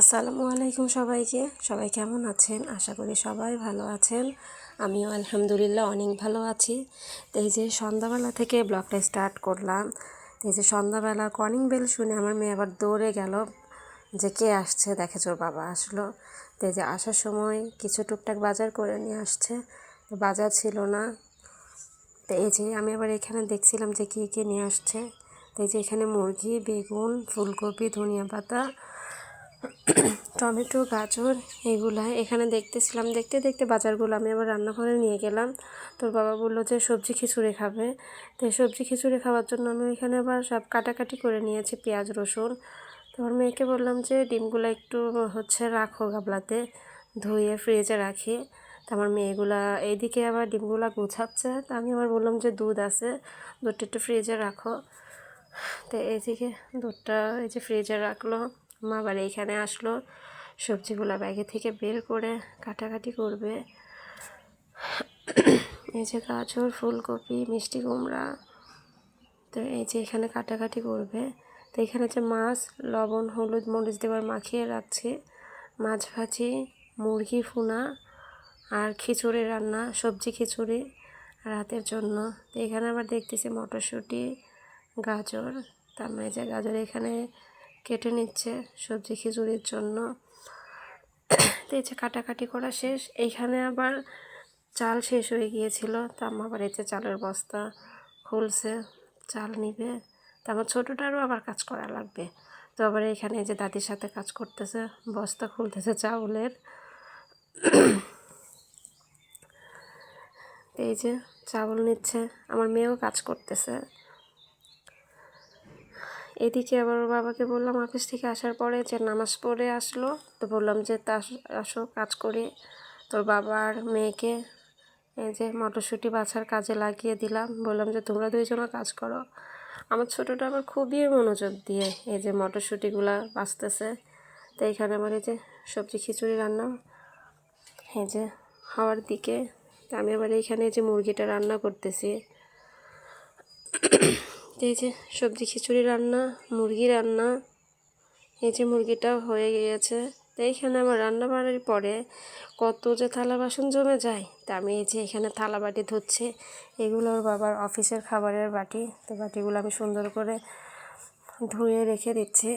আসসালামু আলাইকুম সবাইকে। সবাই কেমন আছেন? আশা করি সবাই ভালো আছেন। আমিও আলহামদুলিল্লাহ অনেক ভালো আছি। তো এই যে সন্ধ্যাবেলা থেকে ব্লগটা স্টার্ট করলাম। এই যে সন্ধ্যাবেলা কলিং বেল শুনে আমার মেয়ে আবার দৌড়ে গেল যে কে আসছে দেখে ওর বাবা আসলো। তো এই যে আসার সময় কিছু টুকটাক বাজার করে নিয়ে আসছে। বাজার ছিল না। তো এই যে আমি আবার এখানে দেখছিলাম যে কী কী নিয়ে আসছে। তো এই যে এখানে মুরগি, বেগুন, ফুলকপি, ধনিয়া পাতা টমেটো, গাজর এগুলা। এখানে দেখতেছিলাম, দেখতে দেখতে বাজারগুলো আমি আবার রান্নাঘরে নিয়ে গেলাম। তোর বাবা বলল যে, সবজি খিচুড়ি খাবে। তো সবজি খিচুড়ি খাওয়ার জন্য আমি এখানে আবার সব কাটাকাটি করে নিয়েছি, পেঁয়াজ, রসুন। তোমার মেয়েকে বললাম যে, ডিমগুলো একটু হচ্ছে রাখো গাবলাতে, ধুয়ে ফ্রিজে রাখি। তো আমার মেয়েগুলা এইদিকে আবার ডিমগুলা গুছাচ্ছে। তো আমি আবার বললাম যে, দুধ আছে, দুধটা একটু ফ্রিজে রাখো। তো এইদিকে দুধটা এই যে ফ্রিজে রাখল। আবার এইখানে আসলো, সবজিগুলো ব্যাগে থেকে বের করে কাটাকাটি করবে। এই যে গাজর, ফুলকপি, মিষ্টি কুমড়া, তো এই যে এখানে কাটাকাটি করবে। তো এখানে যে মাছ, লবণ, হলুদ, মরিচ দেবার মাখিয়ে রাখছি। মাছ ভাজি মুরগি ফুনা আর খিচুড়ি রান্না, সবজি খিচুড়ি রাতের জন্য। তো এখানে আবার দেখতেছি মটরশুঁটি, গাজর। তার মানে যে গাজর এখানে কেটে নিচ্ছে সবজি খিচুড়ির জন্য। তো এই যে কাটাকাটি করা শেষ। এইখানে আবার চাল শেষ হয়ে গিয়েছিল। তা আবার এই যে চালের বস্তা খুলছে, চাল নিবে। তা আমার ছোটোটারও আবার কাজ করা লাগবে। তো আবার এখানে যে দাদির সাথে কাজ করতেছে, বস্তা খুলতেছে চাউলের। এই যে চাউল নিচ্ছে। আমার মেয়েও কাজ করতেছে। এদিকে আবার ওর বাবাকে বললাম অফিস থেকে আসার পরে যে নামাজ পড়ে আসলো, তো বললাম যে তা আসো কাজ করে। তোর বাবার মেয়েকে এই যে মটরশুঁটি বাছার কাজে লাগিয়ে দিলাম। বললাম যে তোমরা দুইজনও কাজ করো। আমার ছোটোটা আবার খুবই মনোযোগ দিয়ে এই যে মটরশুঁটিগুলা বাঁচতেছে তো এইখানে আমার এই যে সবজি খিচুড়ি রান্না, এই যে হওয়ার দিকে। তা আমি আবার এইখানে যে মুরগিটা রান্না করতেছি। এই যে সবজি খিচুড়ি রান্না, মুরগি রান্না, এই যে মুরগিটা হয়ে গিয়েছে। তো এইখানে আমার রান্না বাড়ির পরে কত যে থালা বাসন জমে যায়, তা আমি এই যে এখানে থালা বাটি ধুচ্ছি। এগুলো ওর বাবার অফিসের খাবারের বাটি। তো বাটিগুলো আমি সুন্দর করে ধুয়ে রেখে দিচ্ছি।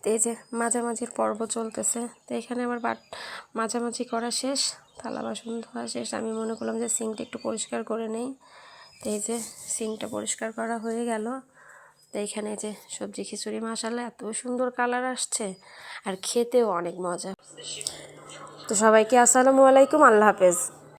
তো এই যে মাঝামাঝির পর্ব চলতেছে। তো এখানে আমার বাট মাঝামাঝি করা শেষ, থালা বাসন ধোয়া শেষ। আমি মনে করলাম যে সিঙ্কটা একটু পরিষ্কার করে নেই। তো এই যে সিংটা পরিষ্কার করা হয়ে গেল। তো এখানে যে সবজি খিচুড়ি মশালা এত সুন্দর কালার আসছে আর খেতেও অনেক মজা। তো সবাইকে আসসালামু আলাইকুম, আল্লাহ হাফেজ।